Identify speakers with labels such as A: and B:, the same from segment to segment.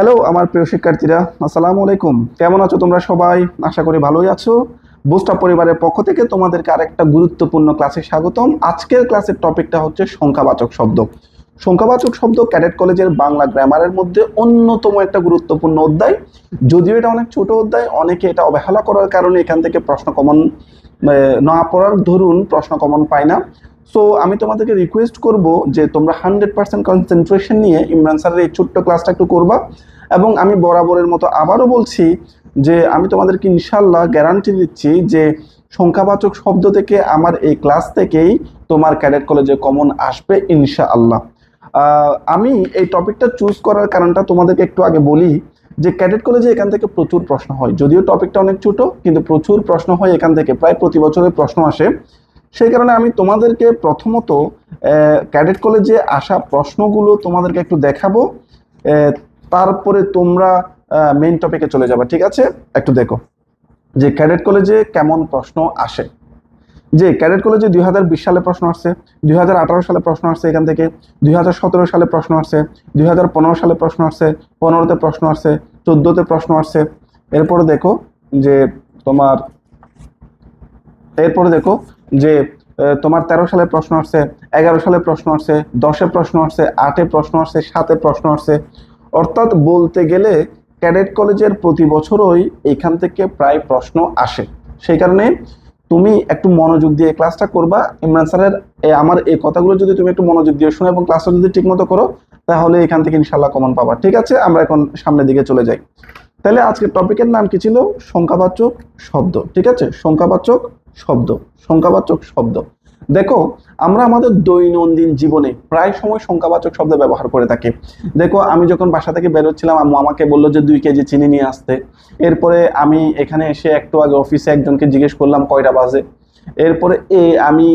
A: hello আমার প্রিয় শিক্ষার্থীরা আসসালামু আলাইকুম কেমন আছো তোমরা সবাই আশা করি ভালোই আছো বুস্টাপ পরিবারের পক্ষ থেকে তোমাদেরকে আরেকটা গুরুত্বপূর্ণ ক্লাসে স্বাগতম আজকের ক্লাসের টপিকটা হচ্ছে সংখ্যাবাচক শব্দ সংখ্যাবাচক শব্দ ক্যাডেট কলেজের বাংলা গ্রামারের মধ্যে অন্যতম একটা গুরুত্বপূর্ণ অধ্যায় যদিও এটা অনেক ছোট অধ্যায় অনেকে এটা অবহেলা করার কারণে এখান থেকে প্রশ্ন কমন না পড়ার ধরুন প্রশ্ন কমন পায় না সো আমি তোমাদেরকে রিকোয়েস্ট করব যে তোমরা হান্ড্রেড পার্সেন্ট কনসেন্ট্রেশন নিয়ে ইমরান স্যারের এই ছোট্ট ক্লাসটা একটু করবা এবং আমি বরাবরের মতো আবারও বলছি যে আমি তোমাদেরকে ইনশাল্লাহ গ্যারান্টি দিচ্ছি যে সংখ্যাবাচক শব্দ থেকে আমার এই ক্লাস থেকেই তোমার ক্যাডেট কলেজে কমন আসবে ইনশাআল্লাহ আমি এই টপিকটা চুজ করার কারণটা তোমাদেরকে একটু আগে বলি যে ক্যাডেট কলেজে এখান থেকে প্রচুর প্রশ্ন হয় যদিও টপিকটা অনেক ছোট কিন্তু প্রচুর প্রশ্ন হয় এখান থেকে প্রায় প্রতি বছরের প্রশ্ন আসে সেই কারণে আমি তোমাদেরকে প্রথমত ক্যাডেট কলেজে আসা প্রশ্নগুলো তোমাদেরকে একটু দেখাবো তারপরে তোমরা মেন টপিকে চলে যাবে ঠিক আছে একটু দেখো যে ক্যাডেট কলেজে কেমন প্রশ্ন আসে যে ক্যাডেট কলেজে দুই সালে প্রশ্ন আসছে দুই সালে প্রশ্ন আসছে এখান থেকে দুই সালে প্রশ্ন আসছে দুই সালে প্রশ্ন আসছে পনেরোতে প্রশ্ন আসছে চোদ্দোতে প্রশ্ন আসছে এরপরে দেখো যে তোমার এরপরে দেখো যে তোমার তেরো সালে প্রশ্ন আসছে এগারো সালে প্রশ্ন আসছে দশে প্রশ্ন আসছে আটে প্রশ্ন আসছে সাতে প্রশ্ন আসছে অর্থাৎ বলতে গেলে ক্যাডেট কলেজের প্রতি বছরই এখান থেকে প্রায় প্রশ্ন আসে সেই কারণে তুমি একটু মনোযোগ দিয়ে ক্লাসটা করবা ইমরান স্যারের আমার এই কথাগুলো যদি তুমি একটু মনোযোগ দিয়ে শোনো এবং ক্লাসটা যদি ঠিকমতো করো তাহলে এখান থেকে ইনশাল্লাহ কমন পাবা ঠিক আছে আমরা এখন সামনের দিকে চলে যাই তাহলে আজকের টপিকের নাম কি ছিল সংখ্যাবাচক শব্দ ঠিক আছে সংখ্যাবাচক শব্দ সংখ্যাবাচক শব্দ দেখো আমরা আমাদের দৈনন্দিন জীবনে প্রায় সময় সংখ্যাবাচক শব্দ ব্যবহার করে থাকি দেখো আমি যখন বাসা থেকে বেরোচ্ছিলাম আম্মু আমাকে বললো যে দুই কেজি চিনি নিয়ে আসতে এরপরে আমি এখানে এসে একটু আগে অফিসে একজনকে জিজ্ঞেস করলাম কয়টা বাজে এরপরে এ আমি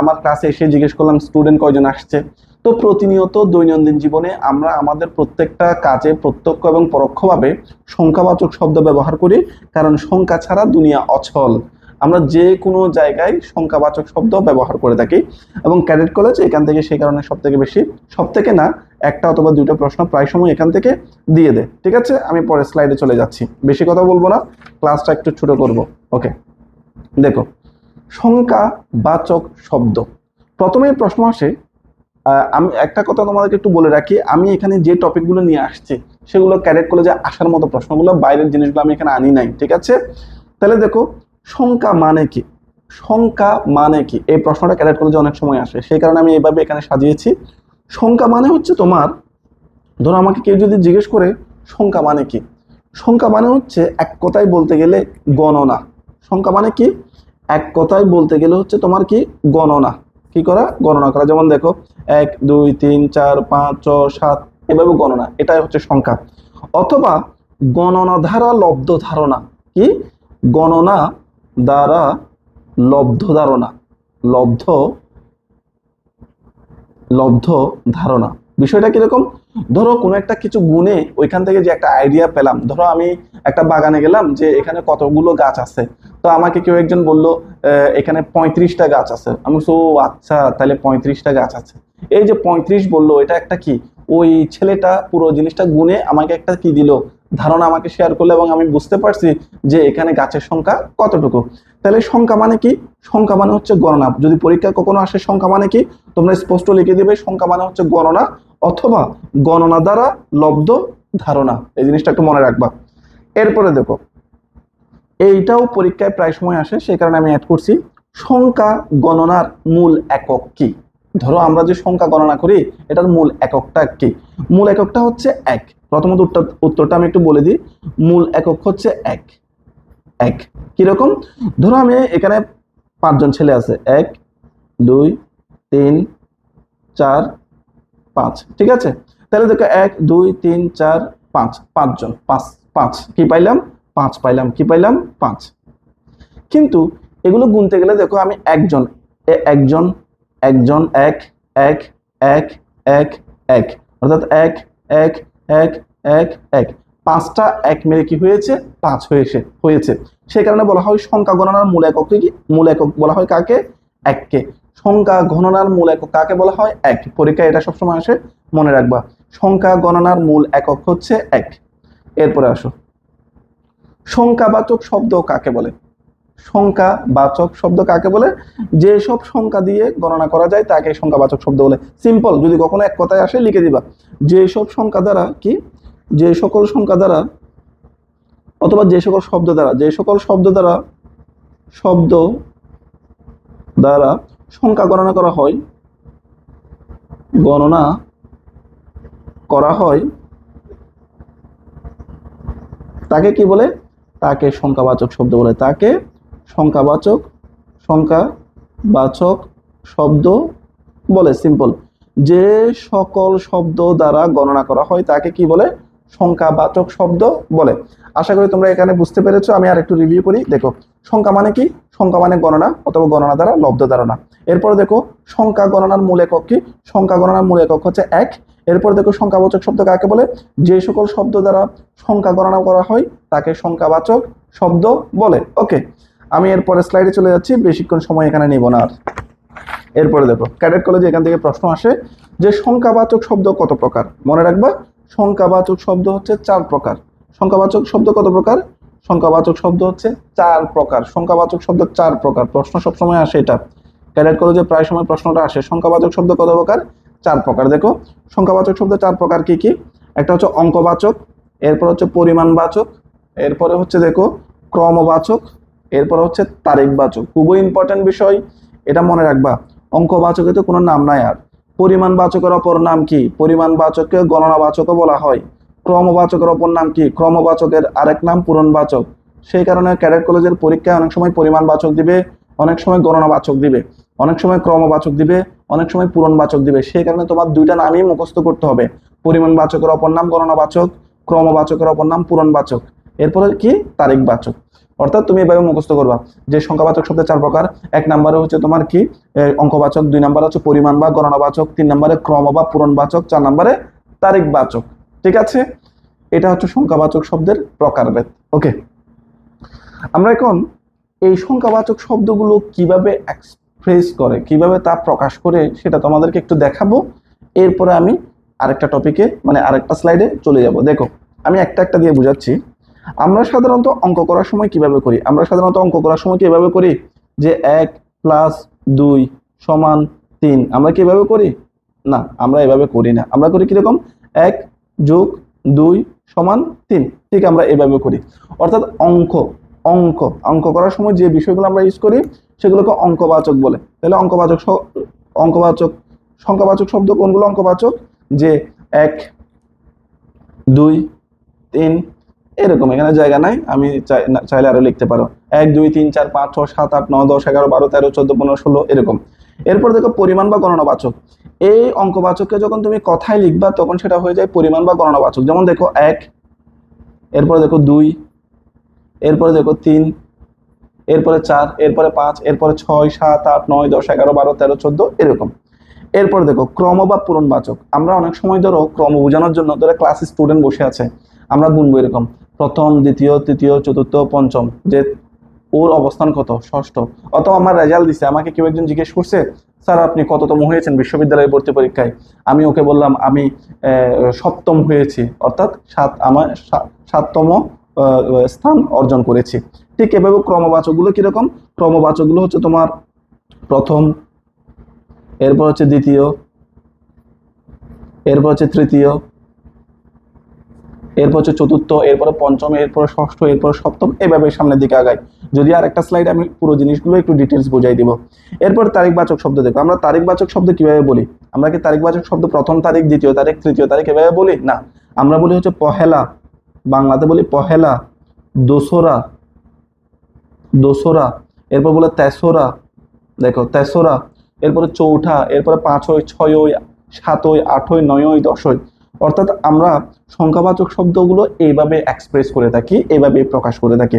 A: আমার ক্লাসে এসে জিজ্ঞেস করলাম স্টুডেন্ট কয়জন আসছে তো প্রতিনিয়ত দৈনন্দিন জীবনে আমরা আমাদের প্রত্যেকটা কাজে প্রত্যক্ষ এবং পরোক্ষভাবে সংখ্যাবাচক শব্দ ব্যবহার করি কারণ সংখ্যা ছাড়া দুনিয়া অচল আমরা যে কোনো জায়গায় সংখ্যাবাচক শব্দ ব্যবহার করে থাকি এবং ক্যাডেট কলেজ এখান থেকে সেই কারণে সব থেকে বেশি সব থেকে না একটা অথবা দুটো প্রশ্ন প্রায় সময় এখান থেকে দিয়ে দেয় ঠিক আছে আমি পরের স্লাইডে চলে যাচ্ছি বেশি কথা বলবো না ক্লাসটা একটু ছোট করব ওকে দেখো সংখ্যাবাচক শব্দ প্রথমে প্রশ্ন আসে আমি একটা কথা তোমাদেরকে একটু বলে রাখি আমি এখানে যে টপিকগুলো নিয়ে আসছি সেগুলো ক্যাডেট কলেজে আসার মতো প্রশ্নগুলো বাইরের জিনিসগুলো আমি এখানে আনি নাই ঠিক আছে তাহলে দেখো সংখ্যা মানে কি সংখ্যা মানে কি এই প্রশ্নটা করলে যে অনেক সময় আসে সেই কারণে আমি এইভাবে এখানে সাজিয়েছি সংখ্যা মানে হচ্ছে তোমার ধরো আমাকে কেউ যদি জিজ্ঞেস করে সংখ্যা মানে কি সংখ্যা মানে হচ্ছে এক কথায় বলতে গেলে গণনা সংখ্যা মানে কি এক কথায় বলতে গেলে হচ্ছে তোমার কি গণনা কি করা গণনা করা যেমন দেখো এক দুই তিন চার পাঁচ ছ সাত এভাবে গণনা এটাই হচ্ছে সংখ্যা অথবা গণনা ধারা লব্ধ ধারণা কি গণনা দ্বারা লব্ধ ধারণা লব্ধ লব্ধ ধারণা বিষয়টা কীরকম ধরো কোনো একটা কিছু গুনে ওইখান থেকে যে একটা আইডিয়া পেলাম ধরো আমি একটা বাগানে গেলাম যে এখানে কতগুলো গাছ আছে তো আমাকে কেউ একজন বলল এখানে পঁয়ত্রিশটা গাছ আছে আমি সো আচ্ছা তাহলে পঁয়ত্রিশটা গাছ আছে এই যে পঁয়ত্রিশ বললো এটা একটা কি ওই ছেলেটা পুরো জিনিসটা গুনে আমাকে একটা কি দিল ধারণা আমাকে শেয়ার করলো এবং আমি বুঝতে পারছি যে এখানে গাছের সংখ্যা কতটুকু তাহলে সংখ্যা মানে কি সংখ্যা মানে হচ্ছে গণনা যদি পরীক্ষা কখনো আসে সংখ্যা মানে কি তোমরা স্পষ্ট লিখে দিবে সংখ্যা মানে হচ্ছে গণনা অথবা গণনা দ্বারা লব্ধ ধারণা এই জিনিসটা একটু মনে রাখবা এরপরে দেখো এইটাও পরীক্ষায় প্রায় সময় আসে সেই কারণে আমি অ্যাড করছি সংখ্যা গণনার মূল একক কি ধরো আমরা যে সংখ্যা গণনা করি এটার মূল এককটা কি মূল এককটা হচ্ছে এক প্রথমত উত্তরটা আমি একটু বলে দিই মূল একক হচ্ছে এক এক কীরকম ধরো আমি এখানে পাঁচজন ছেলে আছে এক দুই তিন চার পাঁচ ঠিক আছে তাহলে দেখো এক দুই তিন চার পাঁচ পাঁচজন পাঁচ পাঁচ কি পাইলাম পাঁচ পাইলাম কি পাইলাম পাঁচ কিন্তু এগুলো গুনতে গেলে দেখো আমি একজন একজন একজন এক এক এক এক এক অর্থাৎ এক এক এক এক এক পাঁচটা এক মেরে কি হয়েছে পাঁচ হয়েছে হয়েছে সে কারণে বলা হয় সংখ্যা গণনার মূল এককে কি মূল একক বলা হয় কাকে এককে সংখ্যা গণনার মূল একক কাকে বলা হয় এক পরীক্ষায় এটা সবসময় আসে মনে রাখবা সংখ্যা গণনার মূল একক হচ্ছে এক এরপরে আসো সংখ্যাবাচক শব্দ কাকে বলে বাচক শব্দ কাকে বলে যে সব সংখ্যা দিয়ে গণনা করা যায় তাকে সংখ্যাবাচক শব্দ বলে সিম্পল যদি কখনো এক কথায় আসে লিখে দিবা যে সব সংখ্যা দ্বারা কি যে সকল সংখ্যা দ্বারা অথবা যে সকল শব্দ দ্বারা যে সকল শব্দ দ্বারা শব্দ দ্বারা সংখ্যা গণনা করা হয় গণনা করা হয় তাকে কি বলে তাকে সংখ্যাবাচক শব্দ বলে তাকে সংখ্যাবাচক সংখ্যাবাচক শব্দ বলে সিম্পল যে সকল শব্দ দ্বারা গণনা করা হয় তাকে কি বলে সংখ্যাবাচক শব্দ বলে আশা করি তোমরা এখানে বুঝতে পেরেছো আমি আর একটু রিভিউ করি দেখো সংখ্যা মানে কি সংখ্যা মানে গণনা অথবা গণনা দ্বারা লব্ধ ধারণা এরপর দেখো সংখ্যা গণনার মূল একক কি সংখ্যা গণনার মূল একক হচ্ছে এক এরপর দেখো সংখ্যাবাচক শব্দ কাকে বলে যে সকল শব্দ দ্বারা সংখ্যা গণনা করা হয় তাকে সংখ্যাবাচক শব্দ বলে ওকে আমি এরপরে স্লাইডে চলে যাচ্ছি বেশিক্ষণ সময় এখানে নিব না আর এরপরে দেখো ক্যাডেট কলেজে এখান থেকে প্রশ্ন আসে যে সংখ্যাবাচক শব্দ কত প্রকার মনে রাখবা সংখ্যাবাচক শব্দ হচ্ছে চার প্রকার সংখ্যাবাচক শব্দ কত প্রকার সংখ্যাবাচক শব্দ হচ্ছে চার প্রকার সংখ্যাবাচক শব্দ চার প্রকার প্রশ্ন সবসময় আসে এটা ক্যাডেট কলেজে প্রায় সময় প্রশ্নটা আসে সংখ্যাবাচক শব্দ কত প্রকার চার প্রকার দেখো সংখ্যাবাচক শব্দ চার প্রকার কি কি একটা হচ্ছে অঙ্কবাচক এরপর হচ্ছে পরিমাণবাচক এরপরে হচ্ছে দেখো ক্রমবাচক এরপর হচ্ছে তারিখবাচক খুবই ইম্পর্টেন্ট বিষয় এটা মনে রাখবা অঙ্কবাচকে তো কোনো নাম নাই আর পরিমাণবাচকের অপর নাম কি পরিমাণবাচককে গণনাবাচকও বলা হয় ক্রমবাচকের অপর নাম কি ক্রমবাচকের আরেক নাম পূরণবাচক সেই কারণে ক্যাডেট কলেজের পরীক্ষায় অনেক সময় পরিমাণবাচক দিবে অনেক সময় গণনাবাচক দিবে অনেক সময় ক্রমবাচক দিবে অনেক সময় পূরণবাচক দিবে সেই কারণে তোমার দুইটা নামই মুখস্থ করতে হবে পরিমাণবাচকের অপর নাম গণনাবাচক ক্রমবাচকের অপর নাম পূরণবাচক এরপরে কি তারিখবাচক অর্থাৎ তুমি এভাবে মুখস্থ করবা যে সংখ্যাবাচক শব্দের চার প্রকার এক নম্বরে হচ্ছে তোমার কি অঙ্কবাচক দুই নম্বরে হচ্ছে পরিমাণ বা গণনাবাচক তিন নম্বরে ক্রম বা পূরণবাচক চার নম্বরে তারিখবাচক ঠিক আছে এটা হচ্ছে সংখ্যাবাচক শব্দের প্রকারভেদ ওকে আমরা এখন এই সংখ্যাবাচক শব্দগুলো কিভাবে এক্সপ্রেস করে কিভাবে তা প্রকাশ করে সেটা তোমাদেরকে একটু দেখাবো এরপরে আমি আরেকটা টপিকে মানে আরেকটা স্লাইডে চলে যাব দেখো আমি একটা একটা দিয়ে বুঝাচ্ছি আমরা সাধারণত অঙ্ক করার সময় কিভাবে করি আমরা সাধারণত অঙ্ক করার সময় কিভাবে করি যে এক প্লাস দুই সমান তিন আমরা কি এভাবে করি না আমরা এভাবে করি না আমরা করি কীরকম এক যোগ দুই সমান তিন ঠিক আমরা এভাবে করি অর্থাৎ অঙ্ক অঙ্ক অঙ্ক করার সময় যে বিষয়গুলো আমরা ইউজ করি সেগুলোকে অঙ্কবাচক বলে তাহলে অঙ্কবাচক অঙ্কবাচক সংখ্যাবাচক শব্দ কোনগুলো অঙ্কবাচক যে এক দুই তিন এরকম এখানে জায়গা নাই আমি চাইলে আরো লিখতে পারো এক দুই তিন চার পাঁচ ছয় সাত আট নয় দশ এগারো বারো তেরো চোদ্দ পনেরো ষোলো এরকম এরপর দেখো পরিমাণ বা গণনাবাচক এই অঙ্কবাচককে যখন তুমি কথায় লিখবা তখন সেটা হয়ে যায় পরিমাণ বা গণনাবাচক যেমন দেখো এক এরপরে দেখো দুই এরপরে দেখো তিন এরপরে চার এরপরে পাঁচ এরপরে ছয় সাত আট নয় দশ এগারো বারো তেরো চোদ্দ এরকম এরপরে দেখো ক্রম বা পূরণবাচক আমরা অনেক সময় ধরো ক্রম বোঝানোর জন্য ধরো ক্লাস স্টুডেন্ট বসে আছে আমরা গুনবো এরকম প্রথম দ্বিতীয় তৃতীয় চতুর্থ পঞ্চম যে ওর অবস্থান কত ষষ্ঠ অত আমার রেজাল্ট দিছে আমাকে কেউ একজন জিজ্ঞেস করছে স্যার আপনি কততম হয়েছেন বিশ্ববিদ্যালয়ে ভর্তি পরীক্ষায় আমি ওকে বললাম আমি সপ্তম হয়েছি অর্থাৎ সাত আমার সাততম স্থান অর্জন করেছি ঠিক এভাবে ক্রমবাচকগুলো কীরকম ক্রমবাচকগুলো হচ্ছে তোমার প্রথম এরপর হচ্ছে দ্বিতীয় এরপর হচ্ছে তৃতীয় এরপর হচ্ছে চতুর্থ এরপরে পঞ্চম এরপরে ষষ্ঠ এরপরে সপ্তম এভাবে সামনের দিকে আগায় যদি আর একটা স্লাইড আমি পুরো জিনিসগুলো একটু ডিটেলস বোঝাই দিব এরপর তারিখবাচক শব্দ দেখো আমরা তারিখবাচক শব্দ কিভাবে বলি আমরা কি তারিখবাচক শব্দ প্রথম তারিখ দ্বিতীয় তারিখ তৃতীয় তারিখ এভাবে বলি না আমরা বলি হচ্ছে পহেলা বাংলাতে বলি পহেলা দোসরা দোসরা এরপর বলে তেসরা দেখো তেসরা এরপরে চৌঠা এরপরে পাঁচই ছয়ই সাতই আটই নয়ই দশই অর্থাৎ আমরা সংখ্যাবাচক শব্দগুলো এইভাবে এক্সপ্রেস করে থাকি এইভাবে প্রকাশ করে থাকি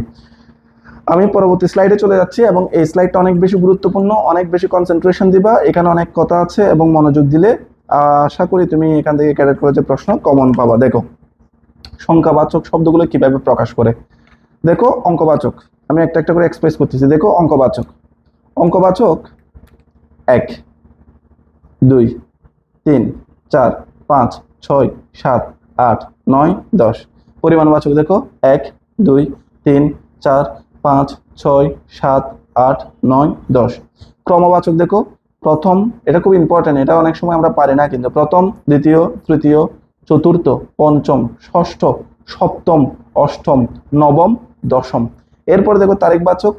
A: আমি পরবর্তী স্লাইডে চলে যাচ্ছি এবং এই স্লাইডটা অনেক বেশি গুরুত্বপূর্ণ অনেক বেশি কনসেন্ট্রেশন দিবা এখানে অনেক কথা আছে এবং মনোযোগ দিলে আশা করি তুমি এখান থেকে ক্যারেট করে যে প্রশ্ন কমন পাবা দেখো সংখ্যাবাচক শব্দগুলো কিভাবে প্রকাশ করে দেখো অঙ্কবাচক আমি একটা একটা করে এক্সপ্রেস করতেছি দেখো অঙ্কবাচক অঙ্কবাচক এক দুই তিন চার পাঁচ ছয় সাত আট নয় দশ পরিমাণবাচক দেখো এক দুই তিন চার পাঁচ ছয় সাত আট নয় দশ ক্রমবাচক দেখো প্রথম এটা খুব ইম্পর্ট্যান্ট এটা অনেক সময় আমরা পারি না কিন্তু প্রথম দ্বিতীয় তৃতীয় চতুর্থ পঞ্চম ষষ্ঠ সপ্তম অষ্টম নবম দশম এরপর দেখো তারিখবাচক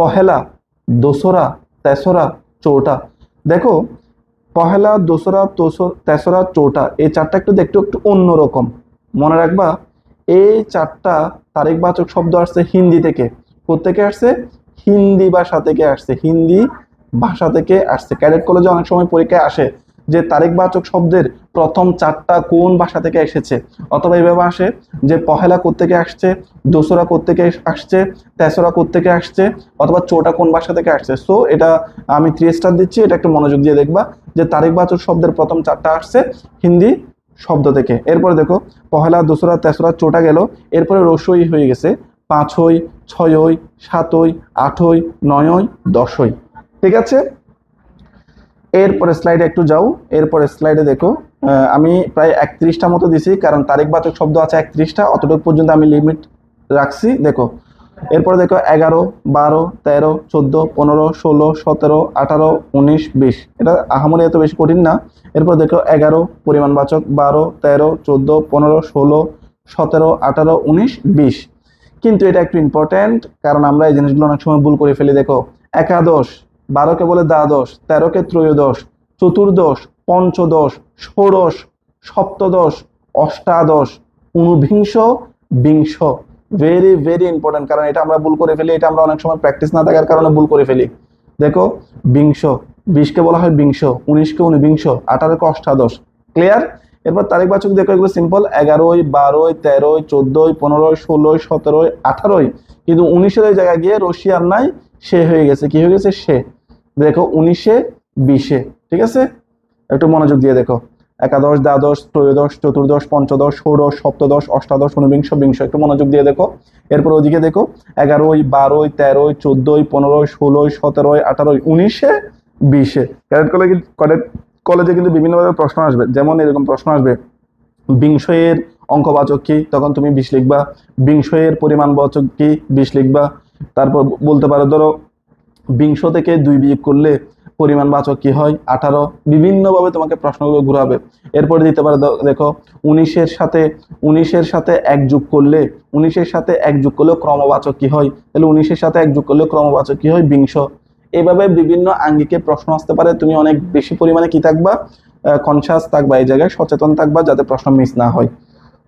A: পহেলা দোসরা তেসরা চৌটা দেখো পহেলা দোসরা তেসরা চৌঠা এই চারটা একটু দেখতে একটু অন্যরকম মনে রাখবা এই চারটা তারিখবাচক শব্দ আসছে হিন্দি থেকে প্রত্যেকে আসছে হিন্দি ভাষা থেকে আসছে হিন্দি ভাষা থেকে আসছে ক্যাডেট কলেজে অনেক সময় পরীক্ষায় আসে যে তারিখবাচক শব্দের প্রথম চারটা কোন ভাষা থেকে এসেছে অথবা এইভাবে আসে যে পহেলা থেকে আসছে দোসরা থেকে আসছে তেসরা থেকে আসছে অথবা চোটা কোন ভাষা থেকে আসছে সো এটা আমি থ্রি স্টার দিচ্ছি এটা একটু মনোযোগ দিয়ে দেখবা যে তারিখবাচক শব্দের প্রথম চারটা আসছে হিন্দি শব্দ থেকে এরপরে দেখো পহেলা দোসরা তেসরা চোটা গেল এরপরে রসই হয়ে গেছে পাঁচই ছয়ই সাতই আটই নয়ই দশই ঠিক আছে এরপরে স্লাইডে একটু যাও এরপরে স্লাইডে দেখো আমি প্রায় একত্রিশটা মতো দিছি কারণ তারিখবাচক শব্দ আছে একত্রিশটা অতটুকু পর্যন্ত আমি লিমিট রাখছি দেখো এরপর দেখো এগারো বারো তেরো চোদ্দো পনেরো ষোলো সতেরো আঠারো উনিশ বিশ এটা আহামরি এত বেশি কঠিন না এরপর দেখো এগারো পরিমাণবাচক বারো তেরো চোদ্দো পনেরো ষোলো সতেরো আঠারো উনিশ বিশ কিন্তু এটা একটু ইম্পর্ট্যান্ট কারণ আমরা এই জিনিসগুলো অনেক সময় ভুল করে ফেলি দেখো একাদশ বারোকে বলে দ্বাদশ তেরোকে ত্রয়োদশ চতুর্দশ পঞ্চদশ ষোড়শ সপ্তদশ অষ্টাদশ ঊনবিংশ বিংশ ভেরি ভেরি ইম্পর্টেন্ট কারণ এটা আমরা ভুল করে ফেলি এটা আমরা অনেক সময় প্র্যাকটিস না থাকার কারণে ভুল করে ফেলি দেখো বিংশ বিশকে বলা হয় বিংশ উনিশকে উনবিংশ আঠারোকে অষ্টাদশ ক্লিয়ার এরপর তারিখ বাচক দেখো এগুলো সিম্পল এগারোই বারোই তেরোই চোদ্দোই পনেরোই ষোলোই সতেরোই আঠারোই কিন্তু উনিশের জায়গায় গিয়ে রশিয়ার নাই সে হয়ে গেছে কি হয়ে গেছে সে দেখো উনিশে বিশে ঠিক আছে একটু মনোযোগ দিয়ে দেখো একাদশ দ্বাদশ ত্রয়োদশ চতুর্দশ পঞ্চদশ ষোড়শ সপ্তদশ অষ্টাদশ ঊনবিংশ বিংশ একটু মনোযোগ দিয়ে দেখো এরপর ওদিকে দেখো এগারোই বারোই তেরোই চোদ্দোই পনেরোই ষোলোই সতেরোই আঠারোই উনিশে বিশে ক্যাডেট কলেজ ক্যাডেট কলেজে কিন্তু বিভিন্নভাবে প্রশ্ন আসবে যেমন এরকম প্রশ্ন আসবে এর অঙ্কবাচক কি তখন তুমি বিশ লিখবা বিংশের পরিমাণবাচক কি বিশ লিখবা তারপর বলতে পারো ধরো বিংশ থেকে দুই বিয়োগ করলে পরিমাণ বাচক কি হয় আঠারো বিভিন্নভাবে তোমাকে প্রশ্নগুলো ঘুরাবে এরপরে দিতে পারে দেখো উনিশের সাথে উনিশের সাথে এক যুগ করলে উনিশের সাথে এক যুগ করলে ক্রমবাচক কি হয় তাহলে উনিশের সাথে এক যুগ করলে ক্রমবাচক কি হয় বিংশ এভাবে বিভিন্ন আঙ্গিকে প্রশ্ন আসতে পারে তুমি অনেক বেশি পরিমাণে কি থাকবা কনসাস থাকবা এই জায়গায় সচেতন থাকবা যাতে প্রশ্ন মিস না হয়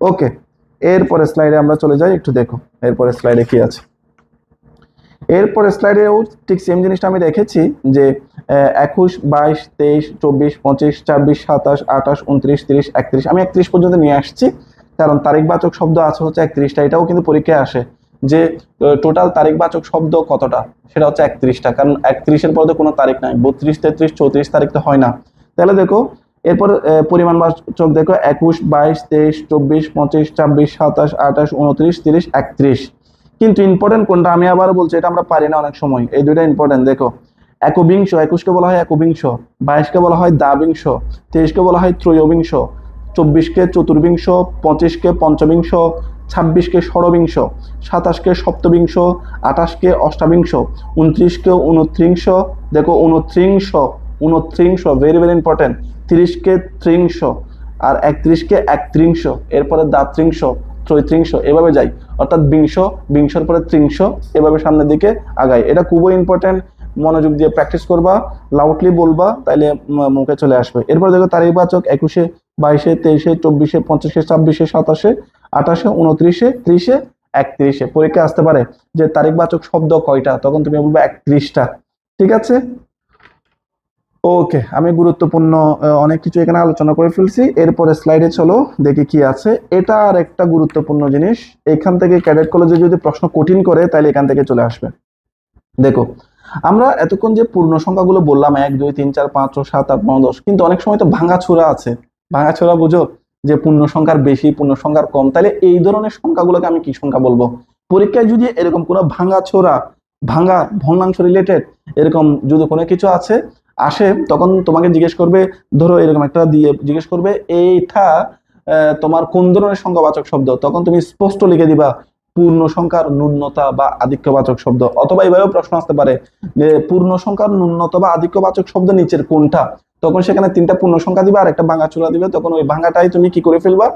A: ওকে এরপরে স্লাইডে আমরা চলে যাই একটু দেখো এরপরে স্লাইডে কি আছে এরপর স্লাইডেও ঠিক সেম জিনিসটা আমি দেখেছি যে একুশ বাইশ তেইশ চব্বিশ পঁচিশ ছাব্বিশ সাতাশ আঠাশ উনত্রিশ তিরিশ একত্রিশ আমি একত্রিশ পর্যন্ত নিয়ে আসছি কারণ তারিখবাচক শব্দ আছে হচ্ছে একত্রিশটা এটাও কিন্তু পরীক্ষায় আসে যে টোটাল তারিখবাচক শব্দ কতটা সেটা হচ্ছে একত্রিশটা কারণ একত্রিশের পর তো কোনো তারিখ নাই বত্রিশ তেত্রিশ চৌত্রিশ তারিখ তো হয় না তাহলে দেখো এরপর পরিমাণবাচক দেখো একুশ বাইশ তেইশ চব্বিশ পঁচিশ ছাব্বিশ সাতাশ আঠাশ উনত্রিশ তিরিশ একত্রিশ কিন্তু ইম্পর্টেন্ট কোনটা আমি আবার বলছি এটা আমরা পারি না অনেক সময় এই দুইটা ইম্পর্টেন্ট দেখো একবিংশ একুশকে বলা হয় একবিংশ বাইশকে বলা হয় দ্বাবিংশ তেইশকে বলা হয় ত্রয়োবিংশ চব্বিশকে চতুর্বিংশ পঁচিশকে পঞ্চবিংশ ছাব্বিশকে ষড়বিংশ সাতাশকে সপ্তবিংশ আঠাশকে অষ্টাবিংশ উনত্রিশকে উনত্রিংশ দেখো উনত্রিংশ উনত্রিংশ ভেরি ভেরি ইম্পর্টেন্ট তিরিশকে ত্রিংশ আর একত্রিশকে একত্রিংশ এরপরে দাত্রিংশ ত্রৈত্রিংশ এভাবে যাই অর্থাৎ বিংশ বিংশর পরে ত্রিংশ এভাবে সামনের দিকে আগায় এটা খুবই ইম্পর্ট্যান্ট মনোযোগ দিয়ে প্র্যাকটিস করবা লাউডলি বলবা তাইলে মুখে চলে আসবে এরপর দেখো তারিখ বাচক একুশে বাইশে তেইশে চব্বিশে পঞ্চাশে ছাব্বিশে সাতাশে আঠাশে উনত্রিশে ত্রিশে একত্রিশে পরীক্ষা আসতে পারে যে তারিখ বাচক শব্দ কয়টা তখন তুমি বলবে একত্রিশটা ঠিক আছে ওকে আমি গুরুত্বপূর্ণ অনেক কিছু এখানে আলোচনা করে ফেলছি এরপরে স্লাইডে চলো দেখি কি আছে এটা আর একটা গুরুত্বপূর্ণ জিনিস এখান থেকে ক্যাডেট কলেজে যদি প্রশ্ন কঠিন করে তাহলে এখান থেকে চলে আসবে দেখো আমরা এতক্ষণ যে পূর্ণ সংখ্যাগুলো বললাম এক দুই তিন চার পাঁচ ছ সাত আট নয় দশ কিন্তু অনেক সময় তো ছোড়া আছে ছোড়া বুঝো যে পূর্ণ সংখ্যার বেশি পূর্ণ সংখ্যার কম তাহলে এই ধরনের সংখ্যাগুলোকে আমি কি সংখ্যা বলবো পরীক্ষায় যদি এরকম কোনো ছোড়া ভাঙা ভগ্নাংশ রিলেটেড এরকম যদি কোনো কিছু আছে আসে তখন তোমাকে জিজ্ঞেস করবে ধরো এরকম একটা দিয়ে জিজ্ঞেস করবে এইটা তোমার কোন ধরনের সংখ্যাবাচক শব্দ তখন তুমি স্পষ্ট লিখে দিবা পূর্ণ সংখ্যার ন্যূনতা বা আধিক্যবাচক শব্দ অথবা এইভাবে প্রশ্ন আসতে পারে যে পূর্ণ সংখ্যার ন্যূনতা বা আধিক্যবাচক শব্দ নিচের কোনটা তখন সেখানে তিনটা পূর্ণ সংখ্যা দিবা আর একটা ভাঙা চূড়া দিবে তখন ওই ভাঙাটাই তুমি কি করে ফেলবা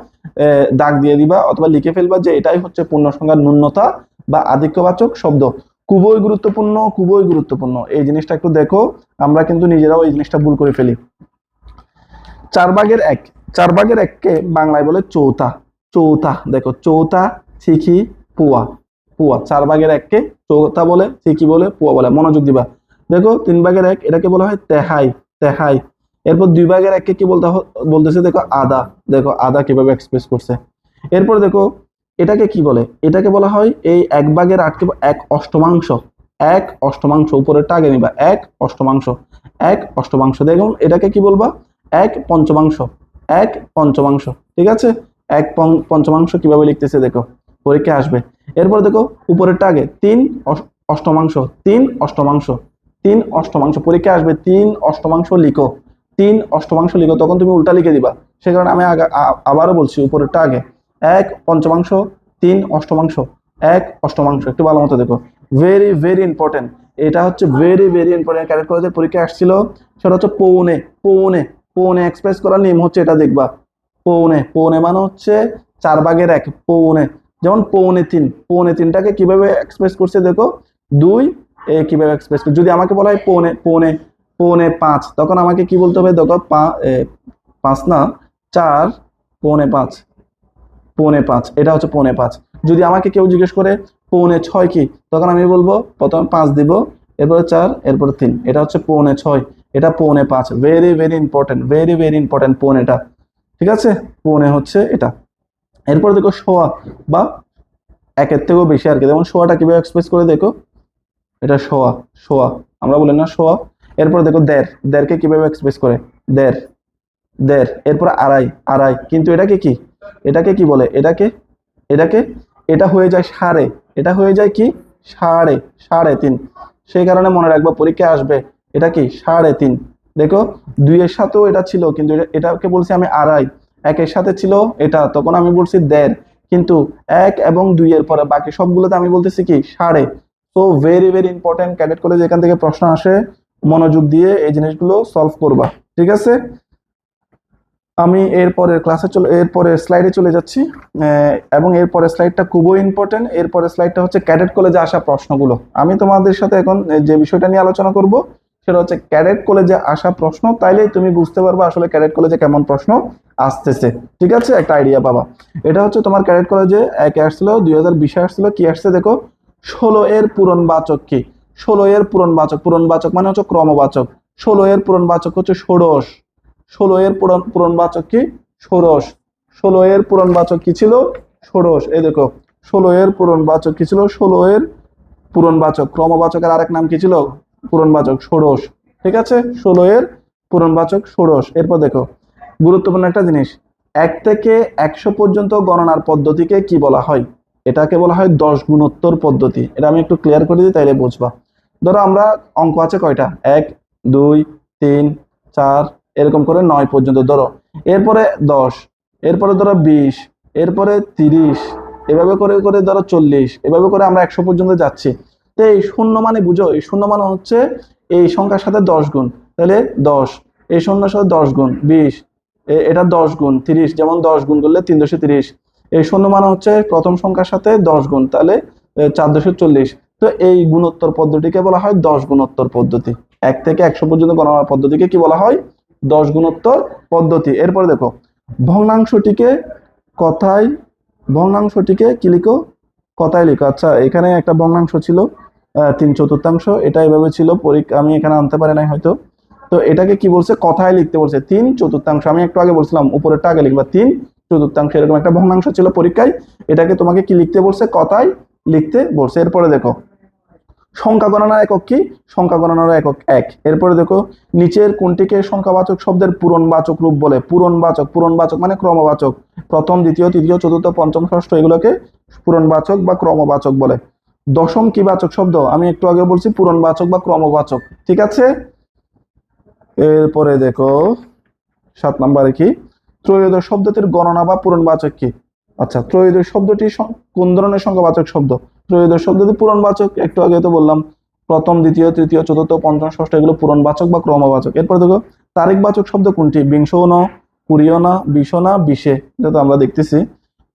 A: দাগ দিয়ে দিবা অথবা লিখে ফেলবা যে এটাই হচ্ছে পূর্ণ সংখ্যার ন্যূনতা বা আধিক্যবাচক শব্দ খুবই গুরুত্বপূর্ণ খুবই গুরুত্বপূর্ণ এই জিনিসটা একটু দেখো আমরা কিন্তু নিজেরাও এই জিনিসটা ভুল করে ফেলি চার ভাগের এক চার ভাগের এককে বাংলায় বলে চৌতা চৌতা দেখো চৌতা ছিকি পুয়া পুয়া চার ভাগের এককে চৌতা বলে ছিকি বলে পুয়া বলে মনোযোগ দিবা দেখো তিন ভাগের এক এটাকে বলা হয় তেহাই তেহাই এরপর দুই ভাগের এককে কি বলতে বলতেছে দেখো আদা দেখো আদা কিভাবে এক্সপ্রেস করছে এরপর দেখো এটাকে কি বলে এটাকে বলা হয় এই এক ভাগের আটকে এক অষ্টমাংশ এক অষ্টমাংশ উপরেরটা আগে নিবা এক অষ্টমাংশ এক অষ্টমাংশ দেখুন এটাকে কি বলবা এক পঞ্চমাংশ এক পঞ্চমাংশ ঠিক আছে এক পঞ্চমাংশ কিভাবে লিখতেছে দেখো পরীক্ষা আসবে এরপর দেখো উপরেরটা আগে তিন অষ্টমাংশ তিন অষ্টমাংশ তিন অষ্টমাংশ পরীক্ষা আসবে তিন অষ্টমাংশ লিখো তিন অষ্টমাংশ লিখো তখন তুমি উল্টা লিখে দিবা সে কারণে আমি আবারও বলছি উপরেরটা আগে এক পঞ্চমাংশ তিন অষ্টমাংশ এক অষ্টমাংশ একটু ভালো মতো দেখো ভেরি ভেরি ইম্পর্টেন্ট এটা হচ্ছে ভেরি ভেরি ইম্পর্টেন্ট ক্যাডেট কলেজের পরীক্ষা আসছিল সেটা হচ্ছে পৌনে পৌনে পৌনে এক্সপ্রেস করার নিয়ম হচ্ছে এটা দেখবা পৌনে পৌনে মানে হচ্ছে চার ভাগের এক পৌনে যেমন পৌনে তিন পৌনে তিনটাকে কিভাবে এক্সপ্রেস করছে দেখো দুই এ কীভাবে এক্সপ্রেস করছে যদি আমাকে বলা হয় পৌনে পৌনে পৌনে পাঁচ তখন আমাকে কি বলতে হবে দেখো পাঁচ না চার পৌনে পাঁচ পৌনে পাঁচ এটা হচ্ছে পৌনে পাঁচ যদি আমাকে কেউ জিজ্ঞেস করে পৌনে ছয় কি তখন আমি বলবো প্রথমে পাঁচ দিব এরপরে চার এরপরে তিন এটা হচ্ছে পৌনে ছয় এটা পৌনে পাঁচ very very important very very important পৌনেটা ঠিক আছে পৌনে হচ্ছে এটা এরপর দেখো শোয়া বা একের থেকেও বেশি আর কি যেমন শোয়াটা কীভাবে এক্সপ্রেস করে দেখো এটা শোয়া শোয়া আমরা বলি না শোয়া এরপর দেখো দের দেরকে কীভাবে এক্সপ্রেস করে দের দের এরপর আড়াই আড়াই কিন্তু এটাকে কি এটাকে কি বলে এটাকে এটাকে এটা হয়ে যায় সাড়ে এটা হয়ে যায় কি সাড়ে সাড়ে তিন সেই কারণে মনে রাখবো পরীক্ষা আসবে এটা কি সাড়ে তিন দেখো দুইয়ের সাথেও এটা ছিল কিন্তু এটাকে বলছি আমি আড়াই একের সাথে ছিল এটা তখন আমি বলছি দেড় কিন্তু এক এবং দুইয়ের পরে বাকি সবগুলোতে আমি বলতেছি কি সাড়ে তো very very important cadet college এখান থেকে প্রশ্ন আসে মনোযোগ দিয়ে এই জিনিসগুলো সলভ করবা ঠিক আছে আমি এরপরের ক্লাসে চলে এরপরের স্লাইডে চলে যাচ্ছি এবং এরপরের স্লাইডটা খুবই ইম্পর্টেন্ট এরপরের স্লাইডটা হচ্ছে ক্যাডেট কলেজে আসা প্রশ্নগুলো আমি তোমাদের সাথে এখন যে বিষয়টা নিয়ে আলোচনা করব সেটা হচ্ছে ক্যাডেট কলেজে আসা প্রশ্ন তাইলেই তুমি বুঝতে পারবে আসলে ক্যাডেট কলেজে কেমন প্রশ্ন আসতেছে ঠিক আছে একটা আইডিয়া পাবা এটা হচ্ছে তোমার ক্যাডেট কলেজে এক আসছিল দুই হাজার বিশে আসছিল কি আসছে দেখো ষোলো এর পূরণবাচক কি ষোলো এর পূরণবাচক পূরণবাচক মানে হচ্ছে ক্রমবাচক ষোলো এর পূরণবাচক হচ্ছে ষোড়শ ষোলো এর পুরন পূরণবাচক কি ষোড়শ ষোলো এর পূরণবাচক কি ছিল ষোড়শ এই দেখো ষোলো এর পূরণবাচক কি ছিল ষোলো এর পূরণবাচক ক্রমবাচকের আরেক নাম কি ছিল পূরণবাচক ষোড়শ ঠিক আছে ষোলো এর পূরণবাচক ষোড়শ এরপর দেখো গুরুত্বপূর্ণ একটা জিনিস এক থেকে একশো পর্যন্ত গণনার পদ্ধতিকে কি বলা হয় এটাকে বলা হয় দশ গুণোত্তর পদ্ধতি এটা আমি একটু ক্লিয়ার করে দিই তাইলে বুঝবা ধরো আমরা অঙ্ক আছে কয়টা এক দুই তিন চার এরকম করে নয় পর্যন্ত ধরো এরপরে দশ এরপরে ধরো বিশ এরপরে তিরিশ এভাবে করে করে ধরো চল্লিশ এভাবে করে আমরা একশো পর্যন্ত যাচ্ছি তো এই শূন্য মানে বুঝো এই শূন্য মানে হচ্ছে এই সংখ্যার সাথে দশ গুণ তাহলে দশ এই শূন্যের সাথে দশ গুণ বিশ এটা দশ গুণ তিরিশ যেমন দশ গুণ করলে তিন দুশো তিরিশ এই শূন্য মানে হচ্ছে প্রথম সংখ্যার সাথে দশ গুণ তাহলে চার দুশো চল্লিশ তো এই গুণোত্তর পদ্ধতিকে বলা হয় দশ গুণোত্তর পদ্ধতি এক থেকে একশো পর্যন্ত গণনার পদ্ধতিকে কি বলা হয় দশ গুণোত্তর পদ্ধতি এরপরে দেখো ভগ্নাংশটিকে কথায় ভগ্নাংশটিকে কি লিখো কথায় লিখো আচ্ছা এখানে একটা ভগ্নাংশ ছিল তিন চতুর্থাংশ এটা এভাবে ছিল পরীক্ষা আমি এখানে আনতে পারি নাই হয়তো তো এটাকে কি বলছে কথায় লিখতে বলছে তিন চতুর্থাংশ আমি একটু আগে বলছিলাম উপরে টাকে লিখবা তিন চতুর্থাংশ এরকম একটা ভগ্নাংশ ছিল পরীক্ষায় এটাকে তোমাকে কি লিখতে বলছে কথায় লিখতে বলছে এরপরে দেখো সংখ্যা গণনার একক কি সংখ্যা গণনার একক এক এরপরে দেখো নিচের কোনটিকে সংখ্যাবাচক শব্দের পূরণবাচক রূপ বলে পূরণবাচক পূরণবাচক মানে ক্রমবাচক প্রথম দ্বিতীয় তৃতীয় চতুর্থ পঞ্চম ষষ্ঠ এগুলোকে পূরণবাচক বা ক্রমবাচক বলে দশম কি বাচক শব্দ আমি একটু আগে বলছি পূরণবাচক বা ক্রমবাচক ঠিক আছে এরপরে দেখো সাত নম্বরে কি ত্রয়োদশ শব্দটির গণনা বা পূরণবাচক কি আচ্ছা ত্রয়োদশ শব্দটি কোন ধরনের সংখ্যাবাচক শব্দ ত্রয়োদশ শব্দটি পূরণবাচক একটু আগে তো বললাম প্রথম দ্বিতীয় তৃতীয় চতুর্থ পঞ্চম ষষ্ঠ এগুলো পূরণবাচক বা ক্রমবাচক এরপর দেখো তারিখবাচক শব্দ কোনটি বিংশ ন কুড়িও না বিশ না বিশে এটা তো আমরা দেখতেছি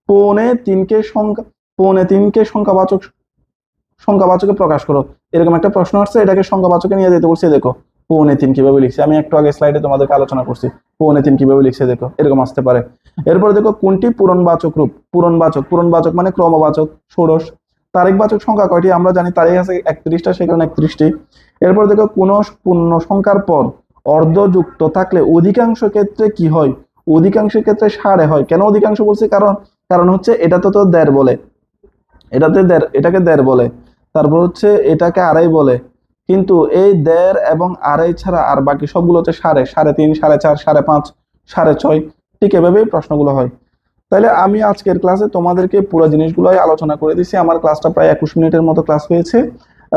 A: পৌনে তিনকে সংখ্যা পৌনে তিনকে সংখ্যাবাচক সংখ্যাবাচকে প্রকাশ করো এরকম একটা প্রশ্ন আসছে এটাকে সংখ্যাবাচকে নিয়ে যেতে বলছে দেখো পৌনে তিন কিভাবে লিখছে আমি একটু আগে স্লাইডে তোমাদেরকে আলোচনা করছি পৌনে তিন কিভাবে লিখছে দেখো এরকম আসতে পারে এরপরে দেখো কোনটি পূরণবাচক রূপ পূরণবাচক পূরণবাচক মানে ক্রমবাচক ষোড়শ তারিখবাচক সংখ্যা কয়টি আমরা জানি তারিখ আছে একত্রিশটা সেই কারণে একত্রিশটি এরপর দেখো কোনো পূর্ণ সংখ্যার পর অর্ধযুক্ত থাকলে অধিকাংশ ক্ষেত্রে কি হয় অধিকাংশ ক্ষেত্রে সাড়ে হয় কেন অধিকাংশ বলছি কারণ কারণ হচ্ছে এটা তো তো দেড় বলে এটাতে দেড় এটাকে দেড় বলে তারপর হচ্ছে এটাকে আড়াই বলে কিন্তু এই দেড় এবং আড়াই ছাড়া আর বাকি সবগুলোতে সাড়ে সাড়ে তিন সাড়ে চার সাড়ে পাঁচ সাড়ে ছয় ঠিক এভাবেই প্রশ্নগুলো হয় তাহলে আমি আজকের ক্লাসে তোমাদেরকে পুরো জিনিসগুলোই আলোচনা করে দিছি আমার ক্লাসটা প্রায় একুশ মিনিটের মতো ক্লাস হয়েছে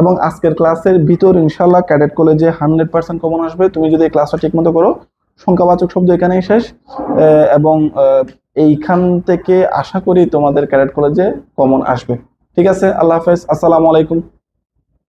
A: এবং আজকের ক্লাসের ভিতর ইনশাল্লাহ ক্যাডেট কলেজে হান্ড্রেড পার্সেন্ট কমন আসবে তুমি যদি এই ক্লাসটা ঠিক মতো করো সংখ্যাবাচক শব্দ এখানেই শেষ এবং এইখান থেকে আশা করি তোমাদের ক্যাডেট কলেজে কমন আসবে ঠিক আছে আল্লাহ হাফেজ আসসালামু আলাইকুম